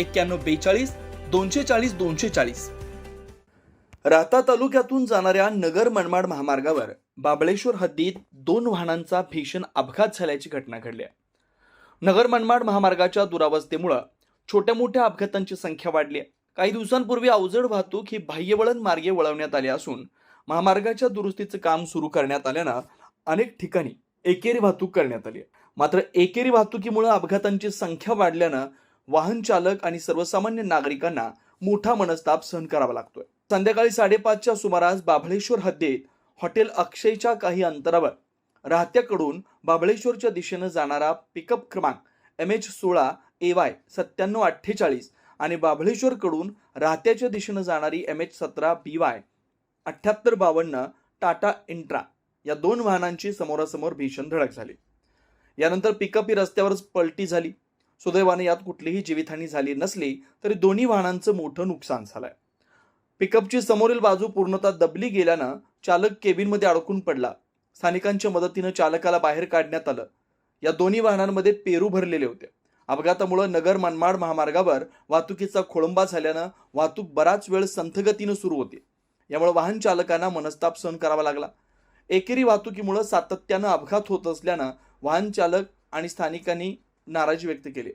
एक्क्याण्णव बेचाळीस दोनशे चाळीस दोनशे चाळीस. राहता तालुक्यातून जाणाऱ्या नगर मनमाड महामार्गावर बाबळेश्वर हद्दीत दोन वाहनांचा भीषण अपघात झाल्याची घटना घडली आहे. नगर मनमाड महामार्गाच्या दुरावस्थेमुळं छोट्या मोठ्या अपघातांची संख्या वाढली आहे. काही दिवसांपूर्वी अवजड वाहतूक ही बाह्यवळण मार्गे वळवण्यात आली असून महामार्गाच्या दुरुस्तीचं काम सुरू करण्यात आल्यानं अनेक ठिकाणी एकेरी वाहतूक करण्यात आली मात्र एकेरी वाहतुकीमुळे अपघातांची संख्या वाढल्यानं वाहन चालक आणि सर्वसामान्य नागरिकांना मोठा मनस्ताप सहन करावा लागतोय. संध्याकाळी साडेपाचच्या सुमारास बाभळेश्वर हद्दीत हॉटेल अक्षयच्या काही अंतरावर राहत्याकडून बाभळेश्वरच्या दिशेनं जाणारा पिकअप क्रमांक एम एच सोळा ए वाय सत्त्याण्णव अठ्ठेचाळीस आणि बाभळेश्वरकडून राहत्याच्या दिशेनं जाणारी एम एच सतरा बी वाय अठ्ठ्याहत्तर बावन्न टाटा इंट्रा या दोन वाहनांची समोरासमोर भीषण धडक झाली. यानंतर पिकअप ही रस्त्यावरच पलटी झाली. सुदैवाने यात कुठलीही जीवितहानी झाली नसली तरी दोन्ही वाहनांचं मोठं नुकसान झालंय. पिकअपची समोरील बाजू पूर्णतः दबली गेल्यानं चालक केबिनमध्ये अडकून पडला. स्थानिकांच्या मदतीनं चालकाला बाहेर काढण्यात आलं. या दोन्ही वाहनांमध्ये पेरू भरलेले होते. अपघातामुळे नगर मनमाड महामार्गावर वाहतुकीचा खोळंबा झाल्यानं वाहतूक बराच वेळ संथगतीनं सुरू होती. यामुळे वाहन चालकांना मनस्ताप सहन करावा लागला. एकेरी वाहतुकीमुळे सातत्यानं अपघात होत असल्यानं वाहन चालक आणि स्थानिकांनी नाराजी व्यक्त केली.